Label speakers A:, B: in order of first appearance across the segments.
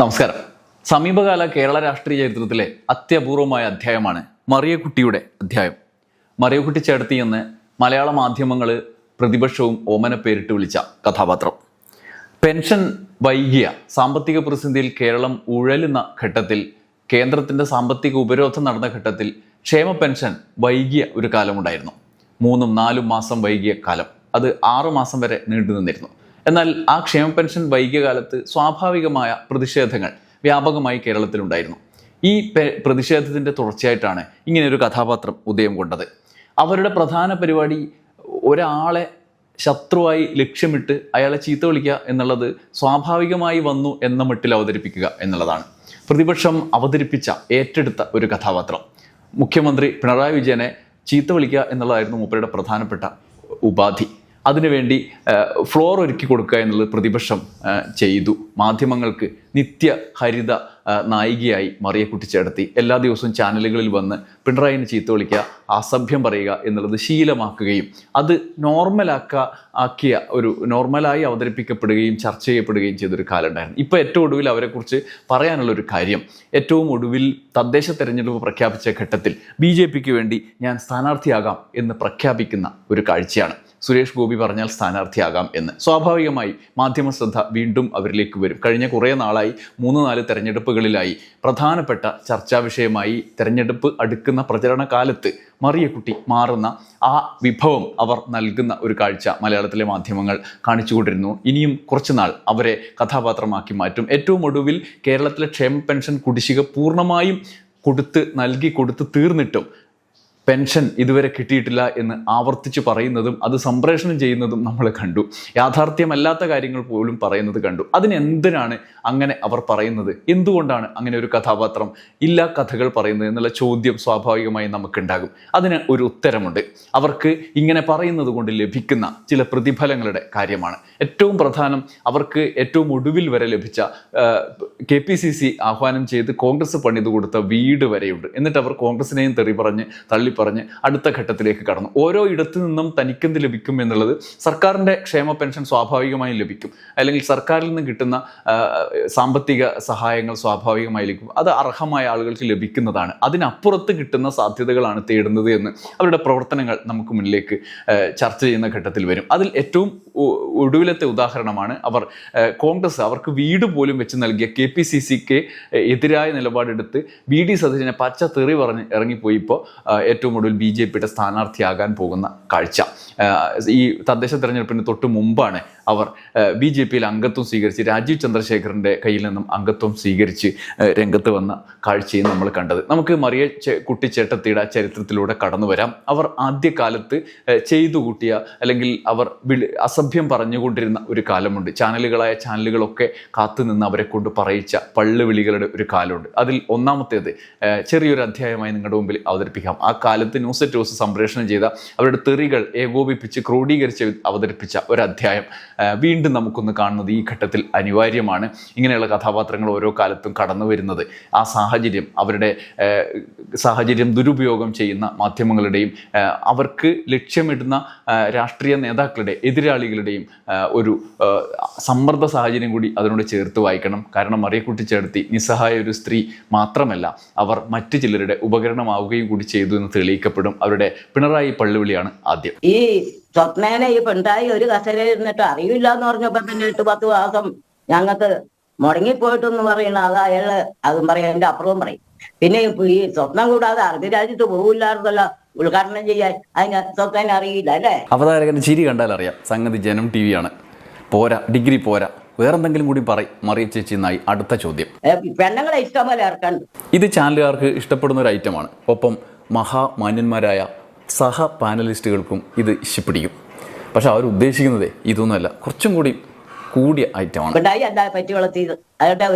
A: നമസ്കാരം. സമീപകാല കേരള രാഷ്ട്രീയ ചരിത്രത്തിലെ അത്യപൂർവമായ അധ്യായമാണ് മറിയക്കുട്ടിയുടെ അധ്യായം. മറിയക്കുട്ടി ചേർത്തി എന്ന് മലയാള മാധ്യമങ്ങൾ പ്രതിപക്ഷവും ഓമന പേരിട്ട് വിളിച്ച കഥാപാത്രം. പെൻഷൻ വൈകിയ സാമ്പത്തിക പ്രതിസന്ധിയിൽ കേരളം ഉഴലുന്ന ഘട്ടത്തിൽ കേന്ദ്രത്തിന്റെ സാമ്പത്തിക ഉപരോധം നടന്ന ഘട്ടത്തിൽ ക്ഷേമ പെൻഷൻ വൈകിയ ഒരു കാലമുണ്ടായിരുന്നു. മൂന്നും നാലും മാസം വൈകിയ കാലം. അത് ആറു മാസം വരെ നീണ്ടു നിന്നിരുന്നു എന്നാൽ ആ ക്ഷേമ പെൻഷൻ വൈകിയ കാലത്ത് സ്വാഭാവികമായ പ്രതിഷേധങ്ങൾ വ്യാപകമായി കേരളത്തിലുണ്ടായിരുന്നു. ഈ പ്രതിഷേധത്തിന്റെ തുടർച്ചയായിട്ടാണ് ഇങ്ങനെയൊരു കഥാപാത്രം ഉദയം കൊണ്ടത്. അവരുടെ പ്രധാന പരിപാടി ഒരാളെ ശത്രുവായി ലക്ഷ്യമിട്ട് അയാളെ ചീത്ത വിളിക്കുക എന്നുള്ളത് സ്വാഭാവികമായി വന്നു എന്ന മട്ടിൽ അവതരിപ്പിക്കുക എന്നുള്ളതാണ്. പ്രതിപക്ഷം അവതരിപ്പിച്ച ഏറ്റെടുത്ത ഒരു കഥാപാത്രം. മുഖ്യമന്ത്രി പിണറായി വിജയനെ ചീത്ത വിളിക്കുക എന്നുള്ളതായിരുന്നു മൂപ്പരുടെ പ്രധാനപ്പെട്ട ഉപാധി. അതിനുവേണ്ടി ഫ്ലോർ ഒരുക്കി കൊടുക്കുക എന്നുള്ളത് പ്രതിപക്ഷം ചെയ്തു. മാധ്യമങ്ങൾക്ക് നിത്യ ഹരിത നായികയായി മറിയക്കുട്ടി ചേർത്തി എല്ലാ ദിവസവും ചാനലുകളിൽ വന്ന് പിണറായിനെ ചീത്ത വിളിക്കുക അസഭ്യം പറയുക എന്നുള്ളത് ശീലമാക്കുകയും അത് നോർമലാക്ക ആക്കിയ ഒരു നോർമലായി അവതരിപ്പിക്കപ്പെടുകയും ചർച്ച ചെയ്യപ്പെടുകയും ചെയ്തൊരു കാലം ഉണ്ടായിരുന്നു ഇപ്പോൾ ഏറ്റവും ഒടുവിൽ അവരെക്കുറിച്ച് പറയാനുള്ളൊരു കാര്യം ഏറ്റവും ഒടുവിൽ തദ്ദേശ തെരഞ്ഞെടുപ്പ് പ്രഖ്യാപിച്ച ഘട്ടത്തിൽ ബി വേണ്ടി ഞാൻ സ്ഥാനാർത്ഥിയാകാം എന്ന് പ്രഖ്യാപിക്കുന്ന ഒരു കാഴ്ചയാണ്. സുരേഷ് ഗോപി പറഞ്ഞാൽ സ്ഥാനാർത്ഥിയാകാം എന്ന്. സ്വാഭാവികമായി മാധ്യമ ശ്രദ്ധ വീണ്ടും അവരിലേക്ക് വരും. കഴിഞ്ഞ കുറേ നാളായി മൂന്ന് നാല് തെരഞ്ഞെടുപ്പുകളിലായി പ്രധാനപ്പെട്ട ചർച്ചാ വിഷയമായി തെരഞ്ഞെടുപ്പ് അടുക്കുന്ന പ്രചരണ കാലത്ത് മറിയക്കുട്ടി മാറുന്ന ആ വിഭവം അവർ നൽകുന്ന ഒരു കാഴ്ച മലയാളത്തിലെ മാധ്യമങ്ങൾ കാണിച്ചുകൊണ്ടിരുന്നു. ഇനിയും കുറച്ചുനാൾ അവരെ കഥാപാത്രമാക്കി മാറ്റും. ഏറ്റവും ഒടുവിൽ കേരളത്തിലെ ക്ഷേമ പെൻഷൻ കുടിശ്ശിക പൂർണമായും കൊടുത്ത് നൽകി കൊടുത്ത് തീർന്നിട്ടും പെൻഷൻ ഇതുവരെ കിട്ടിയിട്ടില്ല എന്ന് ആവർത്തിച്ച് പറയുന്നതും അത് സംപ്രേഷണം ചെയ്യുന്നതും നമ്മൾ കണ്ടു. യാഥാർത്ഥ്യമല്ലാത്ത കാര്യങ്ങൾ പോലും പറയുന്നത് കണ്ടു. അതിനെന്തിനാണ് അങ്ങനെ അവർ പറയുന്നത്? എന്തുകൊണ്ടാണ് അങ്ങനെ ഒരു കഥാപാത്രം ഇല്ലാ കഥകൾ പറയുന്നത് എന്നുള്ള ചോദ്യം സ്വാഭാവികമായി നമുക്കുണ്ടാകും. അതിന് ഒരു ഉത്തരമുണ്ട്. അവർക്ക് ഇങ്ങനെ പറയുന്നത് കൊണ്ട് ലഭിക്കുന്ന ചില പ്രതിഫലങ്ങളുടെ കാര്യമാണ്. ഏറ്റവും പ്രധാനം അവർക്ക് ഏറ്റവും ഒടുവിൽ വരെ ലഭിച്ച കെ പി സി സി ആഹ്വാനം ചെയ്ത് കോൺഗ്രസ് പണിത് കൊടുത്ത വീട് വരെയുണ്ട്. എന്നിട്ട് അവർ കോൺഗ്രസിനെയും തെറി പറഞ്ഞ് തള്ളിപ്പറഞ്ഞ് അടുത്ത ഘട്ടത്തിലേക്ക് കടന്നു. ഓരോ ഇടത്തു നിന്നും തനിക്കെന്ത് ലഭിക്കും എന്നുള്ളത് സർക്കാരിന്റെ ക്ഷേമ പെൻഷൻ സ്വാഭാവികമായും ലഭിക്കും. അല്ലെങ്കിൽ സർക്കാരിൽ നിന്ന് കിട്ടുന്ന സാമ്പത്തിക സഹായങ്ങൾ സ്വാഭാവികമായി ലഭിക്കും. അത് അർഹമായ ആളുകൾക്ക് ലഭിക്കുന്നതാണ്. അതിനപ്പുറത്ത് കിട്ടുന്ന സാധ്യതകളാണ് തേടുന്നത് എന്ന് അവരുടെ പ്രവർത്തനങ്ങൾ നമുക്ക് മുന്നിലേക്ക് ചർച്ച ചെയ്യുന്ന ഘട്ടത്തിൽ വരും. അതിൽ ഏറ്റവും ഒടുവിലത്തെ ഉദാഹരണമാണ് അവർ കോൺഗ്രസ് അവർക്ക് വീട് പോലും വെച്ച് നൽകിയ കെ പി സി സിക്ക് എതിരായ നിലപാടെടുത്ത് ബി ഡി സതീശനെ പച്ച തെറി പറഞ്ഞ് ഇറങ്ങിപ്പോയി ഇപ്പോൾ ഏറ്റവും ഒടുവിൽ ബി ജെ പിയുടെ സ്ഥാനാർത്ഥിയാകാൻ പോകുന്ന കാഴ്ച. ഈ തദ്ദേശ തെരഞ്ഞെടുപ്പിന് തൊട്ട് മുമ്പാണ് അവർ ബി ജെ പിയിൽ അംഗത്വം സ്വീകരിച്ച് രാജീവ് ചന്ദ്രശേഖറിന്റെ കയ്യിൽ നിന്നും അംഗത്വം സ്വീകരിച്ച് രംഗത്ത് വന്ന കാഴ്ചയും നമ്മൾ കണ്ടത്. നമുക്ക് മറിയ കുട്ടിച്ചേട്ടത്തിയുടെ ചരിത്രത്തിലൂടെ കടന്നു വരാം. അവർ ആദ്യകാലത്ത് ചെയ്തു കൂട്ടിയ അല്ലെങ്കിൽ അവർ അസഭ്യം പറഞ്ഞുകൊണ്ടിരുന്ന ഒരു കാലമുണ്ട്. ചാനലുകളായ ചാനലുകളൊക്കെ കാത്തുനിന്ന് അവരെ കൊണ്ട് പറയിച്ച പള്ളുവിളികളുടെ ഒരു കാലമുണ്ട്. അതിൽ ഒന്നാമത്തേത് ചെറിയൊരു അധ്യായമായി നിങ്ങളുടെ മുമ്പിൽ അവതരിപ്പിക്കാം. ആ കാലത്ത് ന്യൂസ് ന്യൂസ് സംപ്രേഷണം ചെയ്ത അവരുടെ തെറികൾ ഏകോപിപ്പിച്ച് ക്രോഡീകരിച്ച് അവതരിപ്പിച്ച ഒരു അധ്യായം വീണ്ടും നമുക്കൊന്ന് കാണുന്നത് ഈ ഘട്ടത്തിൽ അനിവാര്യമാണ്. ഇങ്ങനെയുള്ള കഥാപാത്രങ്ങൾ ഓരോ കാലത്തും കടന്നു വരുന്നത്. ആ സാഹചര്യം അവരുടെ സാഹചര്യം ദുരുപയോഗം ചെയ്യുന്ന മാധ്യമങ്ങളുടെയും അവർക്ക് ലക്ഷ്യമിടുന്ന രാഷ്ട്രീയ നേതാക്കളുടെ എതിരാളികളുടെയും ഒരു സമ്മർദ്ദ സാഹചര്യം കൂടി അതിനോട് ചേർത്ത് വായിക്കണം. കാരണം മറിയക്കുട്ടി ചേർത്തി നിസ്സഹായ ഒരു സ്ത്രീ മാത്രമല്ല അവർ മറ്റു ചിലരുടെ ഉപകരണമാവുകയും കൂടി ചെയ്തു എന്ന് തെളിയിക്കപ്പെടും. അവരുടെ പിണറായി പള്ളിവിളിയാണ് ആദ്യം.
B: ഈ സ്വപ്നേനെ ഈ പിണറായി ഒരു കസേരയിൽ ഇരുന്നിട്ട് അറിയില്ല എന്ന് പറഞ്ഞപ്പോ പിന്നെ എട്ട് പത്ത് മാസം ഞങ്ങൾക്ക് മുടങ്ങിപ്പോയിട്ടെന്ന് പറയണ അത് അയാൾ അതും പറയും എന്റെ അപ്പുറവും പറയും. പിന്നെ ഈ സ്വപ്നം കൂടാതെ അറബി രാജ്യത്ത് പോകില്ലായിരുന്നല്ലോ ഉദ്ഘാടനം ചെയ്യാൻ. അതിന് സ്വപ്നം അറിയില്ല അല്ലേ?
A: അവതാരകൻ ചിരി കണ്ടാൽ അറിയാം. സംഗതി ജനം ടി ആണ്. പോരാ ഡിഗ്രി പോരാ. വേറെന്തെങ്കിലും കൂടി പറയും. മറിയ ചേച്ചി നായി അടുത്ത ചോദ്യം.
B: പെണ്ണുങ്ങളെ ഇഷ്ടം പോലെ ഇറക്കാൻ
A: ഇത് ചാനലുകാർക്ക് ഇഷ്ടപ്പെടുന്ന ഒരു ഐറ്റമാണ്. ഒപ്പം മഹാമാന്യന്മാരായ സഹ പാനലിസ്റ്റുകൾക്കും ഇത് ഇഷ്ടപ്പിടിക്കും പക്ഷെ അവർ ഉദ്ദേശിക്കുന്നത് ഇതൊന്നുമല്ല. കുറച്ചും കൂടി കൂടിയ ഐറ്റമാണ്.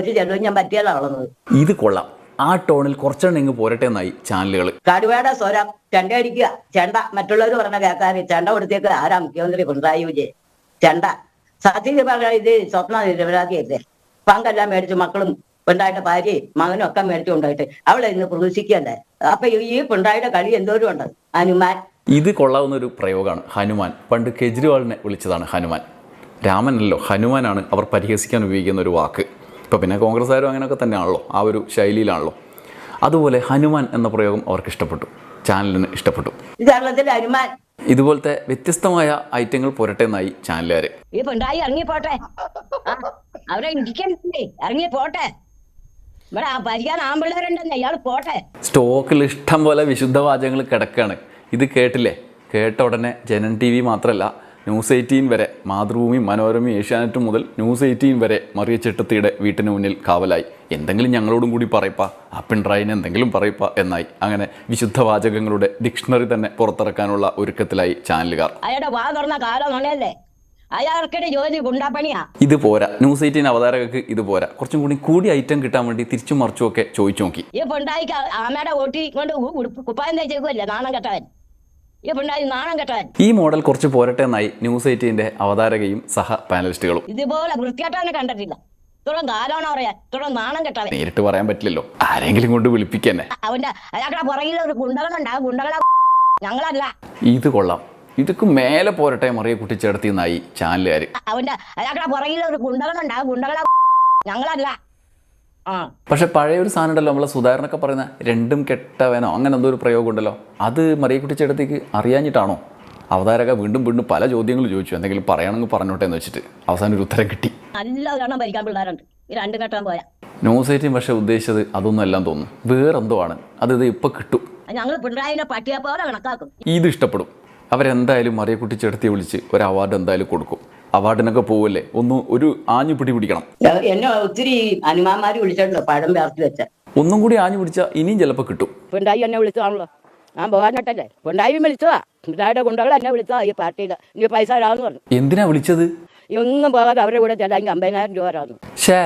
B: ഒരു ചെലവും ഞാൻ പറ്റിയല്ല വളർന്നത്.
A: ഇത് കൊള്ളാം. ആ ടോണിൽ കുറച്ചെണ്ണം ഇങ്ങ് പോരട്ടെ എന്നായി ചാനലുകൾ
B: കടുവയുടെ സ്വരം ചെണ്ട അടിക്കുക ചെണ്ട മറ്റുള്ളവർ പറഞ്ഞ കേൾക്കാൻ ചെണ്ട കൊടുത്തേക്ക് ആരാ മുഖ്യമന്ത്രി പിണറായി വിജയൻ? ചെണ്ട. സത്യം പറഞ്ഞാൽ ഇത് സ്വപ്ന നിരപരാധിയല്ലേ? പങ്കെല്ലാം മേടിച്ച് മക്കളും ഉണ്ടായിട്ട് ഭാര്യയും മകനും ഒക്കെ മേടിച്ചു കൊണ്ടായിട്ട് അവളെ ഇന്ന് പ്രതീക്ഷിക്കണ്ടേ അപ്പൊ ഈ- പിണറായിയുടെ കളി എന്തോരം ഉണ്ട്? ഹനുമാൻ.
A: ഇത് കൊള്ളാവുന്ന ഒരു പ്രയോഗമാണ്. ഹനുമാൻ. പണ്ട് കെജ്രിവാളിനെ വിളിച്ചതാണ് ഹനുമാൻ. രാമനല്ലോ ഹനുമാനാണ് അവർ പരിഹസിക്കാൻ ഉപയോഗിക്കുന്ന ഒരു വാക്ക്. ഇപ്പോൾ പിന്നെ കോൺഗ്രസ്സുകാരും അങ്ങനെയൊക്കെ തന്നെയാണല്ലോ. ആ ഒരു ശൈലിയിലാണല്ലോ. അതുപോലെ ഹനുമാൻ എന്ന പ്രയോഗം അവർക്ക് ഇഷ്ടപ്പെട്ടു. ചാനലിന് ഇഷ്ടപ്പെട്ടു. ഇതുപോലത്തെ വ്യത്യസ്തമായ ഐറ്റങ്ങൾ പോരട്ടെ എന്നായി ചാനലുകാര്.
C: ഈ പിണ്ടായി ഇറങ്ങി പോട്ടെ അവരെ ഇറങ്ങി പോട്ടെ ഇവിടെ ആ ഭരിക്കാൻ ആമ്പിള്ളേരുണ്ടെന്ന് ഇയാൾ പോട്ടെ.
A: സ്റ്റോക്കിൽ ഇഷ്ടം പോലെ വിശുദ്ധ വാചകങ്ങൾ കിടക്കുകയാണ് ഇത് കേട്ടില്ലേ? കേട്ട ഉടനെ ജനൻ ടി വി മാത്രമല്ല ന്യൂസ് എയ്റ്റീൻ വരെ മാതൃഭൂമി മനോരമ ഏഷ്യാനെറ്റ് മുതൽ ന്യൂസ് എയ്റ്റീൻ വരെ മറിയ ചെട്ടത്തിയുടെ വീട്ടിന് മുന്നിൽ കാവലായി. എന്തെങ്കിലും ഞങ്ങളോടും കൂടി പറയപ്പ ആ പിണറായിന് എന്തെങ്കിലും പറയപ്പ എന്നായി. അങ്ങനെ വിശുദ്ധ വാചകങ്ങളുടെ ഡിക്ഷണറി തന്നെ പുറത്തിറക്കാനുള്ള ഒരുക്കത്തിലായി ചാനലുകാർ.
C: അയാളുടെ വാ തുറന്ന കാലം അയാൾക്കിടെ ജോലി ഗുണ്ടാപ്പണിയാ.
A: ഇത് പോരാ. ന്യൂസ് എയ്റ്റീൻ അവതാരകർക്ക് ഇത് പോരാ. കുറച്ചും കൂടി കൂടി ഐറ്റം കിട്ടാൻ വേണ്ടി തിരിച്ചും മറിച്ചും ഒക്കെ ചോദിച്ചു നോക്കി.
C: ഈ പിണ്ടായിക്ക് ആമയുടെ ഓട്ടി കൊണ്ട് കുപ്പായം തേച്ചേക്കുമല്ലേ നാണം കെട്ടവൻ. ഈ പിണ്ടായി നാണം കെട്ടവൻ.
A: ഈ മോഡൽ കുറച്ച് പോരട്ടെ എന്നായി ന്യൂസ് എയ്റ്റീന്റെ അവതാരകയും സഹ പാനലിസ്റ്റുകളും.
C: ഇതുപോലെ വൃത്തിയായിട്ടാണ് കണ്ടിട്ടില്ല. ഇത്രയും കാലമാണ് പറയാ ഇത്രയും നാണം കെട്ടവൻ.
A: നേരിട്ട് പറയാൻ പറ്റില്ലല്ലോ. ആരെങ്കിലും കൊണ്ട് വിളിപ്പിക്കന്നെ
C: അവന്റെ അയാളുടെ പുറകിൽ ഒരു ഗുണ്ടകളുണ്ട്. ആ ഗുണ്ടകളെ ഞങ്ങളല്ല.
A: ഇത് കൊള്ളാം. ഇതൊക്കെ മേലെ പോരട്ടെ മറിയ കുട്ടിച്ചേർത്തി എന്നായി ചാനലുകാർ
C: അവന്റെ അയാളുടെ പുറകിൽ ഒരു ഗുണ്ടകളുണ്ട്. ആ ഗുണ്ടകളെ ഞങ്ങളല്ല. ആ.
A: പക്ഷെ പഴയ ഒരു സാധനം ഉണ്ടല്ലോ നമ്മളെ സുധാകരനൊക്കെ പറയുന്ന രണ്ടും കെട്ടവനോ അങ്ങനെ എന്തോ ഒരു പ്രയോഗം ഉണ്ടല്ലോ അത് മറിയ കുട്ടിച്ചേട്ടത്തേക്ക് അറിയാഞ്ഞിട്ടാണോ? അവതാരക വീണ്ടും വീണ്ടും പല ചോദ്യങ്ങൾ ചോദിച്ചു. എന്തെങ്കിലും പറയണമെങ്കിൽ പറഞ്ഞോട്ടെ എന്ന് വെച്ചിട്ട് അവസാനം ഒരു ഉത്തരം കിട്ടി.
C: നല്ല ഗണം ഭരിക്കാൻ പിള്ളേരുണ്ട്. ഈ രണ്ടും കെട്ടാൻ പോയാ.
A: ന്യൂസ് എയ്റ്റീൻ പക്ഷേ ഉദ്ദേശിച്ചത് അതൊന്നും എല്ലാം തോന്നുന്നു. വേറെന്തോ ആണ്. അത് ഇത് ഇപ്പം കിട്ടും.
C: ഞങ്ങൾ പിണറായിനെ പട്ടിയെ പോലെ കണക്കാക്കും.
A: ഇത് ഇഷ്ടപ്പെടും. അവരെന്തായാലും മറിയക്കുട്ടി ചേർത്തി വിളിച്ച് ഒരു അവാർഡ് എന്തായാലും കൊടുക്കും. അവാർഡിനൊക്കെ പോവല്ലേ? ഒന്ന് ഒരു ആഞ്ഞു പിടി പിടിക്കണം.
B: എന്നെ ഒത്തിരി അനുമാന്മാര് വിളിച്ചിട്ടുണ്ടോ പഴം ചേർത്ത് വെച്ച.
A: ഒന്നും കൂടി ആഞ്ഞു പിടിച്ചാ ഇനിയും ചിലപ്പോൾ കിട്ടും.
C: പിണ്ടായി എന്നെ വിളിച്ചതാണല്ലോ ഞാൻ പോകാനിട്ടല്ലേ പിണ്ടായി വിളിച്ചതാ. പിണ്ടായിയുടെ ഗുണ്ടകൾ എന്നെ വിളിച്ചതാ ഈ പാർട്ടിയുടെ. ഇനി പൈസ തരാമെന്ന് പറഞ്ഞു.
A: എന്തിനാ വിളിച്ചത്?
C: ഒന്നും പോകാതെ അവരുടെ കൂടെ ചെല്ലാൻ അമ്പതിനായിരം രൂപ തരാമെന്ന്.
A: ഷേ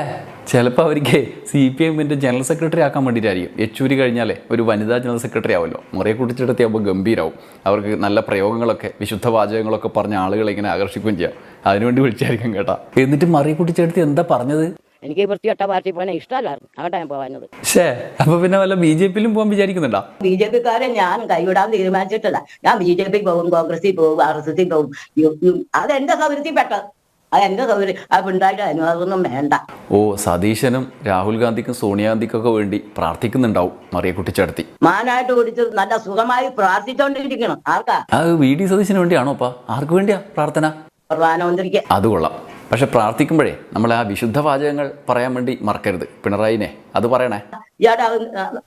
A: ചിലപ്പോൾ അവർക്ക് സി പി എമ്മിന്റെ ജനറൽ സെക്രട്ടറി ആക്കാൻ വേണ്ടിയിട്ടായിരിക്കും. യെച്ചൂരി കഴിഞ്ഞാലേ ഒരു വനിതാ ജനറൽ സെക്രട്ടറി ആവുമല്ലോ. മുറിയെ കുടിച്ചെടുത്തിയാകുമ്പോൾ ഗംഭീരാവും. അവർക്ക് നല്ല പ്രയോഗങ്ങളൊക്കെ വിശുദ്ധ വാചകങ്ങളൊക്കെ പറഞ്ഞ ആളുകളെ ഇങ്ങനെ ആകർഷിക്കുകയും ചെയ്യാം. അതിനുവേണ്ടി വിളിച്ചായിരിക്കും കേട്ടാ. എന്നിട്ട് മറിയ കുട്ടിച്ചെടുത്ത് എന്താ പറഞ്ഞത്?
C: എനിക്ക് വൃത്തികെട്ട പാർട്ടി പോകാൻ ഇഷ്ടമല്ലായിരുന്നു. അവിടെ ഞാൻ പോകാനത്
A: ഷേ അപ്പൊ പിന്നെ വല്ല ബി ജെ പിയിലും പോകാൻ വിചാരിക്കുന്നുണ്ടോ?
B: ബി ജെ പിക്കാരെ ഞാൻ കൈവിടാൻ തീരുമാനിച്ചിട്ടില്ല. ഞാൻ ബി ജെ പി പോകും കോൺഗ്രസിൽ പോകും ആർ എസ് എസിൽ പോകും അതെന്റെ സൗകര്യത്തിൽ പെട്ടത് അതെന്റെ സൗകര്യം. ആ പിണ്ടായിട്ട് അനുവാദമൊന്നും വേണ്ട.
A: ഓ സതീശനും രാഹുൽ ഗാന്ധിക്കും സോണിയാഗാന്ധിക്കൊക്കെ വേണ്ടി പ്രാർത്ഥിക്കുന്നുണ്ടാവും മറിയ കുട്ടിച്ചടത്തി
B: മാനായിട്ട് കുടിച്ച് നല്ല സുഖമായി പ്രാർത്ഥിച്ചോണ്ടിരിക്കണം ആർക്കാ?
A: അത് വി ഡി സതീശന് വേണ്ടിയാണോ അപ്പാ? ആർക്ക് വേണ്ടിയാ പ്രാർത്ഥന?
B: പ്രധാനമന്ത്രിക്ക്.
A: അത് കൊള്ളാം. പക്ഷെ പ്രാർത്ഥിക്കുമ്പോഴേ നമ്മൾ ആ വിശുദ്ധ വാചകങ്ങൾ പറയാൻ വേണ്ടി മറക്കരുത്. പിണറായിനെ അത് പറയണേ.
B: ഇയാളുടെ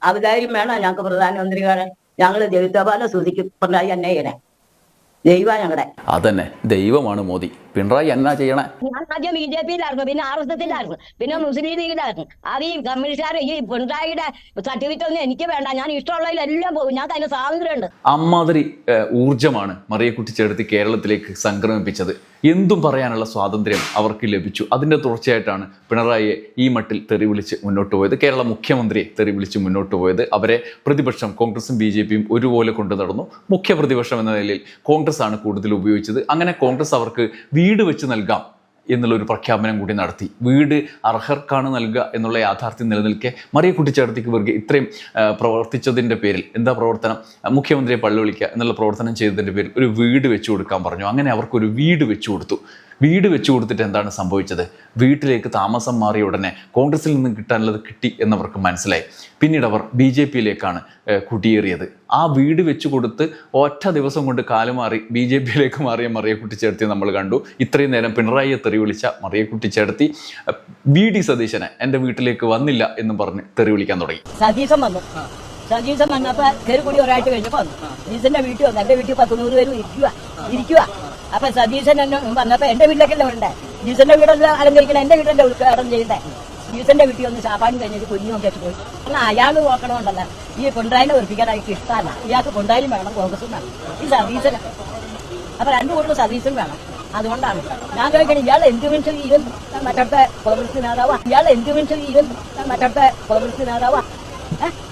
B: അവതാര്യം വേണം ഞങ്ങൾക്ക് പ്രധാനമന്ത്രിക്കാരൻ ഞങ്ങൾ ദൈവത്തോപാല സ്തുതിക്കും. പിണറായി തന്നെ ചെയ്യണേ ദൈവ ഞങ്ങളുടെ
A: അതന്നെ. ദൈവമാണ് മോദി. പിണറായി എന്നാ ചെയ്യണേ?
C: ഞാൻ ആദ്യം ബി ജെ പിയിലായിരുന്നു. പിന്നെ ആർ എസ് എസിലായിരുന്നു. പിന്നെ മുസ്ലിം ലീഗിലായിരുന്നു. അത് ഈ കമ്മ്യൂണിസ്റ്റുകാർ ഈ പിണറായിയുടെ സർട്ടിഫിക്കറ്റ് ഒന്നും എനിക്ക് വേണ്ട. ഞാൻ ഇഷ്ടമുള്ളതിലെല്ലാം പോകും. ഞാൻ അതിന് സ്വാതന്ത്ര്യമുണ്ട്.
A: അമ്മാതിരി ഊർജമാണ് മറിയക്കുട്ടി ചേർത്തി കേരളത്തിലേക്ക് സംക്രമിപ്പിച്ചത്. എന്തും പറയാനുള്ള സ്വാതന്ത്ര്യം അവർക്ക് ലഭിച്ചു. അതിന്റെ തുടർച്ചയായിട്ടാണ് പിണറായിയെ ഈ മട്ടിൽ തെറി വിളിച്ച് മുന്നോട്ട് പോയത്. കേരള മുഖ്യമന്ത്രിയെ തെറി വിളിച്ച് മുന്നോട്ട് പോയത്. അവരെ പ്രതിപക്ഷം കോൺഗ്രസും ബി ജെ പിയും ഒരുപോലെ കൊണ്ടു നടന്നു. മുഖ്യ പ്രതിപക്ഷം എന്ന നിലയിൽ കോൺഗ്രസ് ആണ് കൂടുതൽ ഉപയോഗിച്ചത്. അങ്ങനെ കോൺഗ്രസ് അവർക്ക് വീട് വെച്ച് നൽകാം എന്നുള്ള ഒരു പ്രഖ്യാപനം കൂടി നടത്തി. വീട് അർഹർക്കാണ് നൽകുക എന്നുള്ള യാഥാർത്ഥ്യം നിലനിൽക്കെ മറിയ കുട്ടിച്ചേർത്തിക്ക് വെറുതെ ഇത്രയും പ്രവർത്തിച്ചതിന്റെ പേരിൽ എന്താ പ്രവർത്തനം? മുഖ്യമന്ത്രിയെ പള്ളി വിളിക്കുക എന്നുള്ള പ്രവർത്തനം ചെയ്തതിന്റെ പേരിൽ ഒരു വീട് വെച്ചു കൊടുക്കാൻ പറഞ്ഞു. അങ്ങനെ അവർക്കൊരു വീട് വെച്ചു കൊടുത്തു. വീട് വെച്ചു കൊടുത്തിട്ട് എന്താണ് സംഭവിച്ചത്? വീട്ടിലേക്ക് താമസം മാറിയ ഉടനെ കോൺഗ്രസിൽ നിന്ന് കിട്ടാനുള്ളത് കിട്ടി എന്നവർക്ക് മനസ്സിലായി. പിന്നീട് അവർ ബി ജെ പിയിലേക്കാണ് കുടിയേറിയത്. ആ വീട് വെച്ചു കൊടുത്ത് ഒറ്റ ദിവസം കൊണ്ട് കാലുമാറി ബി ജെ പിയിലേക്ക് മാറിയ മറിയക്കുട്ടി ചേർത്തി നമ്മൾ കണ്ടു. ഇത്രയും നേരം പിണറായിയെ തെറി വിളിച്ച മറിയക്കുട്ടി ചേർത്തി. ബി ഡി സതീശനെ എന്റെ വീട്ടിലേക്ക് വന്നില്ല എന്ന് പറഞ്ഞ് തെറി വിളിക്കാൻ തുടങ്ങി.
C: സതീശൻ വന്നു. സതീശൻ വന്നപ്പോൾ കയറി കൂടി ഒരാഴ്ച കഴിഞ്ഞപ്പോ വന്നു. സതീശന്റെ വീട്ടിൽ വന്നു. എന്റെ വീട്ടിൽ പത്തുനൂറ് പേര് ഇരിക്കുക ഇരിക്കുക അപ്പൊ സതീശൻ എന്നെ വന്നപ്പോ എന്റെ വീട്ടിലേക്കല്ല വരണ്ടേ സതീശന്റെ വീടല്ല അലങ്കരിക്കണം എന്റെ വീട്ടിലല്ല ഉദ്ഘാടനം ചെയ്യണ്ടേ? സതീശന്റെ വീട്ടിൽ ഒന്ന് ചാപ്പാടും കഴിഞ്ഞിട്ട് കുഞ്ഞു നോക്കിയിട്ട് പോയി. എന്നാൽ അയാൾ നോക്കണമുണ്ടല്ല ഈ പിണറായിനെ വെറുപ്പിക്കാൻ അയാൾക്ക് ഇഷ്ടമല്ല ഇയാൾക്ക് പിണറായും വേണം കോൺഗ്രസും വേണം ഈ സതീശനൊക്കെ അപ്പൊ രണ്ടു കൂടുതൽ സതീശൻ വേണം. അതുകൊണ്ടാണ്. ഞാൻ ചോദിക്കണേ ഇയാൾ എന്ത് മനുഷ്യൻ? ഈരും മറ്റടുത്ത കോൺഗ്രസ് നേതാവാ? ഇയാൾ എന്ത് മനുഷ്യൻ? ഈരും മറ്റടുത്ത കോൺഗ്രസ് നേതാവാ?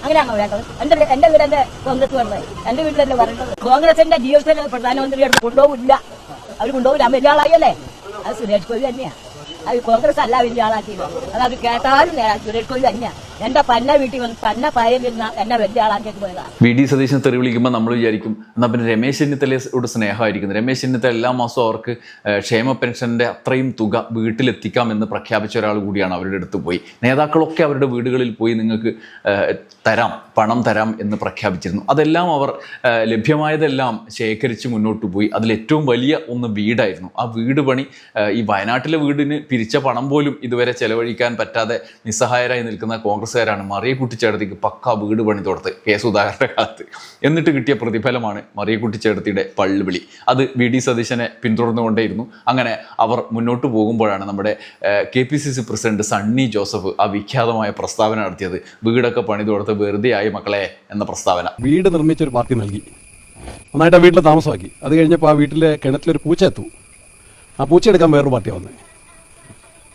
C: അങ്ങനെയാണോ വേണ്ടത്? എന്റെ എന്റെ വീട് എന്റെ കോൺഗ്രസ് വേണ്ടത് എന്റെ വീട്ടിലല്ലേ പറയുന്നത് കോൺഗ്രസിന്റെ ജീവിതത്തിൽ പ്രധാനമന്ത്രിയുടെ കൊണ്ടുപോകില്ല അവർ കൊണ്ടുപോകില്ല വലിയ ആളായല്ലേ? അത് സുരേഷ് ഗോപി തന്നെയാ. അത് കോൺഗ്രസ് അല്ല വലിയ ആളാക്കിയത്. അത് അത് കേട്ടാലും സുരേഷ് ഗോപി തന്നെയാ. എന്റെ പന്ന വീട്ടിൽ വന്ന് പന്ന പായലിരുന്ന എന്നെ വലിയ ആളാക്കിയിട്ട് പോയതാണ്
A: വി ഡി സതീശൻ തെറി വിളിക്കുമ്പോൾ നമ്മൾ വിചാരിക്കും എന്നാൽ പിന്നെ രമേശ് ചെന്നിത്തലയോട് സ്നേഹമായിരിക്കും രമേശ് ചെന്നിത്തല എല്ലാ മാസവും അവർക്ക് ക്ഷേമ പെൻഷന്റെ അത്രയും തുക വീട്ടിലെത്തിക്കാമെന്ന് പ്രഖ്യാപിച്ച ഒരാൾ കൂടിയാണ് അവരുടെ അടുത്ത് പോയി. നേതാക്കളൊക്കെ അവരുടെ വീടുകളിൽ പോയി നിങ്ങൾക്ക് തരാം പണം തരാം എന്ന് പ്രഖ്യാപിച്ചിരുന്നു. അതെല്ലാം അവർ ലഭ്യമായതെല്ലാം ശേഖരിച്ച് മുന്നോട്ട് പോയി. അതിൽ ഏറ്റവും വലിയ ഒന്ന് വീടായിരുന്നു. ആ വീട് പണി ഈ വയനാട്ടിലെ വീടിന് പിരിച്ച പണം പോലും ഇതുവരെ ചെലവഴിക്കാൻ പറ്റാതെ നിസ്സഹായരായി നിൽക്കുന്ന കോൺഗ്രസ്സുകാരാണ് മറിയ കുട്ടിച്ചേടത്തിക്ക് പക്ക വീട് പണി കൊടുത്ത് കെ സുധാകരന്റെ കാലത്ത്. എന്നിട്ട് കിട്ടിയ പ്രതിഫലമാണ് മറിയ കുട്ടിച്ചേടത്തിയുടെ പള്ളിവിളി. അത് വി ഡി സതീശനെ പിന്തുടർന്നുകൊണ്ടേയിരുന്നു. അങ്ങനെ അവർ മുന്നോട്ട് പോകുമ്പോഴാണ് നമ്മുടെ K P C C president Sunny Joseph ആ വിഖ്യാതമായ പ്രസ്താവന നടത്തിയത്. വീടൊക്കെ പണി കൊടുത്ത് വെറുതെ ആയി മക്കളെ എന്ന പ്രസ്താവന.
D: വീട് നിർമ്മിച്ച ഒരു പാർട്ടി നൽകി. നന്നായിട്ട് ആ വീട്ടിൽ താമസമാക്കി. അത് കഴിഞ്ഞപ്പോൾ ആ വീട്ടിലെ കിണറ്റിലൊരു പൂച്ച എത്തു. ആ പൂച്ച എടുക്കാൻ വേറൊരു പാർട്ടിയാണ് വന്നത്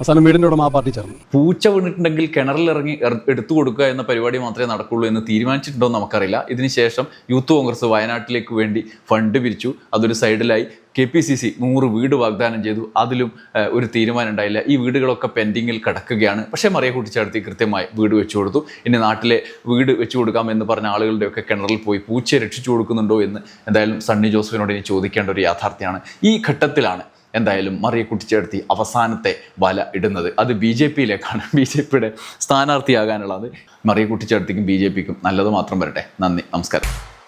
D: അവസാനം വീടിന്റെ ഉടമ ആ പാർട്ടി ചേർന്നു.
A: പൂച്ച വീണിട്ടുണ്ടെങ്കിൽ കിണറിലിറങ്ങി എടുത്തു കൊടുക്കുക എന്ന പരിപാടി മാത്രമേ നടക്കുള്ളൂ എന്ന് തീരുമാനിച്ചിട്ടുണ്ടോ നമുക്കറിയില്ല. ഇതിനുശേഷം യൂത്ത് കോൺഗ്രസ് വയനാട്ടിലേക്ക് വേണ്ടി ഫണ്ട് പിരിച്ചു. അതൊരു സൈഡിലായി കെ പി സി സി നൂറ് വീട് വാഗ്ദാനം ചെയ്തു. അതിലും ഒരു തീരുമാനം ഉണ്ടായില്ല. ഈ വീടുകളൊക്കെ പെൻഡിങ്ങിൽ കിടക്കുകയാണ്. പക്ഷേ മറിയ കൂട്ടിച്ചേർത്തി കൃത്യമായി വീട് വെച്ചു കൊടുത്തു. ഇനി നാട്ടിലെ വീട് വെച്ചു കൊടുക്കാം എന്ന് പറഞ്ഞ ആളുകളുടെയൊക്കെ കിണറിൽ പോയി പൂച്ചയെ രക്ഷിച്ചു കൊടുക്കുന്നുണ്ടോ എന്ന് എന്തായാലും സണ്ണി ജോസഫിനോട് ഇനി ചോദിക്കേണ്ട ഒരു യാഥാർത്ഥ്യമാണ്. ഈ ഘട്ടത്തിലാണ് എന്തായാലും മറിയ കുട്ടിച്ചേർത്തി അവസാനത്തെ വല ഇടുന്നത്. അത് ബി ജെ പിയിലേക്കാണ്. ബി ജെ പിയുടെ സ്ഥാനാർത്ഥിയാകാനുള്ളത് മറിയ കുട്ടിച്ചേർത്തിക്കും ബി ജെ പിക്കും. നല്ലത് മാത്രം വരട്ടെ. നന്ദി. നമസ്കാരം.